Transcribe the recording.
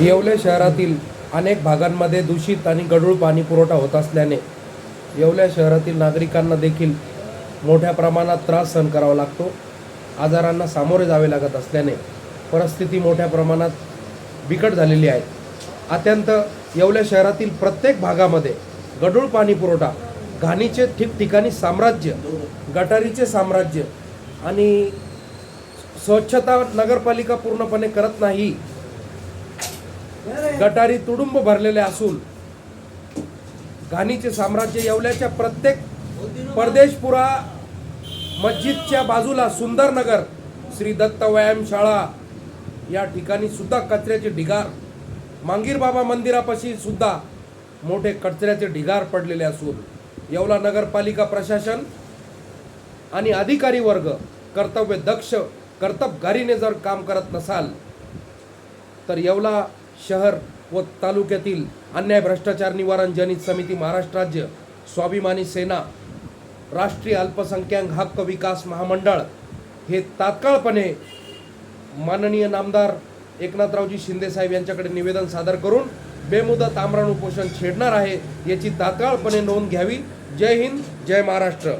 येवले शहरातील अनेक भागांमध्ये दूषित आणि गढूळ पाणी पुरवठा होत असल्याने येवल्या शहरातील नागरिकांना देखील मोठ्या प्रमाणात त्रास सहन करावा लागतो. आजारांना सामोरे जावे लागत असल्याने परिस्थिती मोठ्या प्रमाणात बिकट झालेली आहे. अत्यंत येवल्या शहरातील प्रत्येक भागामध्ये गढूळ पाणी पुरवठा घाणीचे ठिकठिकाणी साम्राज्य गटारीचे साम्राज्य आणि स्वच्छता नगरपालिका पूर्णपणे करत नाही गटारी तुडुंब भरलेले असून घाणीचे साम्राज्य येवल्याच्या प्रत्येक परदेशपुरा मस्जिदच्या बाजूला सुंदरनगर श्री दत्त व्यायामशाळा या ठिकाणी सुद्धा कचऱ्याचे ढिगार मांगीर बाबा मंदिरापाशी सुद्धा मोठे कचऱ्याचे ढिगार पडलेले असून येवला नगरपालिका प्रशासन आणि अधिकारी वर्ग कर्तव्य दक्ष कर्तबगारीने जर काम करत नसाल तर येवला शहर व तालुक्यातील अन्याय भ्रष्टाचार निवारण जनित समिती महाराष्ट्र राज्य स्वाभिमानी सेना राष्ट्रीय अल्पसंख्याक हक्क विकास महामंडळ हे तात्काळपणे माननीय नामदार एकनाथरावजी शिंदेसाहेब यांच्याकडे निवेदन सादर करून बेमुदत आमरण उपोषण छेडणार आहे याची तात्काळपणे नोंद घ्यावी. जय हिंद जय महाराष्ट्र.